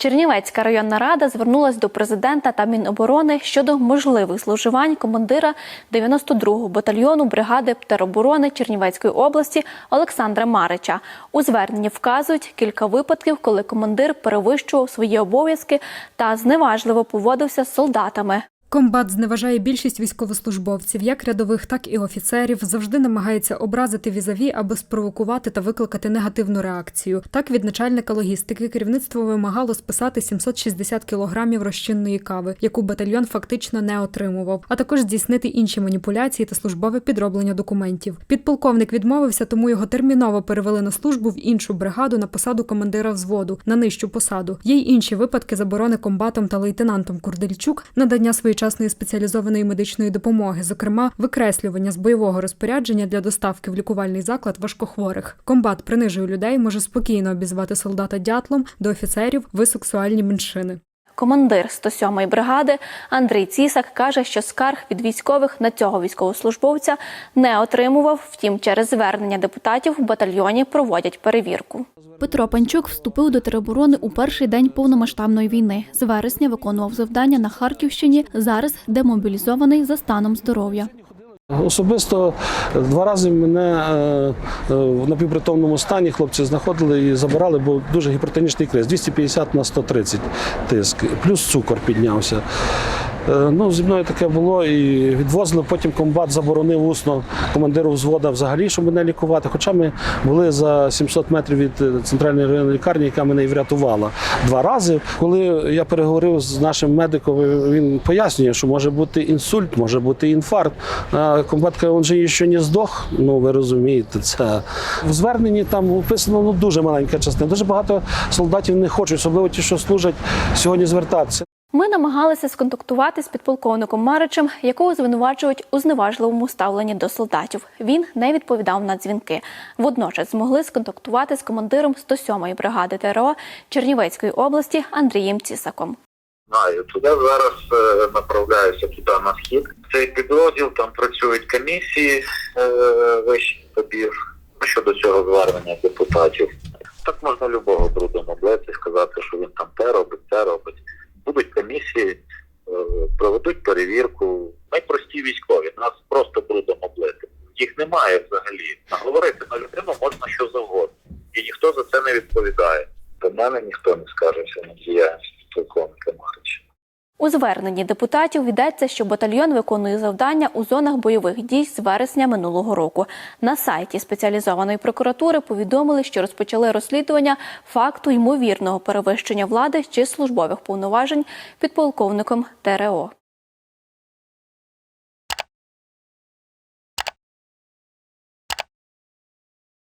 Чернівецька районна рада звернулася до президента та Міноборони щодо можливих зловживань командира 92-го батальйону бригади тероборони Чернівецької області Олександра Марича. У зверненні вказують кілька випадків, коли командир перевищував свої обов'язки та зневажливо поводився з солдатами. Комбат зневажає більшість військовослужбовців, як рядових, так і офіцерів, завжди намагається образити візаві, аби спровокувати та викликати негативну реакцію. Так від начальника логістики керівництво вимагало списати 760 кілограмів розчинної кави, яку батальйон фактично не отримував, а також здійснити інші маніпуляції та службове підроблення документів. Підполковник відмовився, тому його терміново перевели на службу в іншу бригаду на посаду командира взводу на нижчу посаду. Є й інші випадки заборони комбатом та лейтенантом Курдельчук надання своєчасної спеціалізованої медичної допомоги, зокрема викреслювання з бойового розпорядження для доставки в лікувальний заклад важкохворих. Комбат принижує людей, може спокійно обізвати солдата дятлом до офіцерів ви сексуальні меншини. Командир 107-ї бригади Андрій Цісак каже, що скарг від військових на цього військовослужбовця не отримував. Втім, через звернення депутатів в батальйоні проводять перевірку. Петро Панчук вступив до тероборони у перший день повномасштабної війни. З вересня виконував завдання на Харківщині. Зараз демобілізований за станом здоров'я. Особисто два рази мене е, е, в напівпритомному стані хлопці знаходили і забирали, бо дуже гіпертонічний криз 250 на 130 тиск, плюс цукор піднявся. Е, Ну, зі мною таке було і відвозили. Потім комбат заборонив усно командиру взвода взагалі, щоб мене лікувати. Хоча ми були за 700 метрів від е, центральної районної лікарні, яка мене і врятувала два рази. Коли я переговорив з нашим медиком, він пояснює, що може бути інсульт, може бути інфаркт. А комбат каже, він же ще не здох. Ну ви розумієте, це в зверненні там описано ну, дуже маленька частина. Дуже багато солдатів не хочуть, особливо ті, що служать сьогодні звертатися. Ми намагалися сконтактувати з підполковником Маричем, якого звинувачують у зневажливому ставленні до солдатів. Він не відповідав на дзвінки. Водночас змогли сконтактувати з командиром 107-ї бригади ТРО Чернівецької області Андрієм Цісаком. знаю. Туди зараз е, направляюся туди на схід. Цей підрозділ там працюють комісії е, вищих тобів щодо цього звернення депутатів. Так можна любого брудом облети, сказати, що Найпрості військові, нас просто брудом облити. Їх немає взагалі. Наговорити на людину можна що завгодно. І ніхто за це не відповідає. До мене ніхто не скаржився на діяльність полковника Марича. У зверненні депутатів йдеться, що батальйон виконує завдання у зонах бойових дій з вересня минулого року. На сайті спеціалізованої прокуратури повідомили, що розпочали розслідування факту ймовірного перевищення влади чи службових повноважень підполковником ТРО.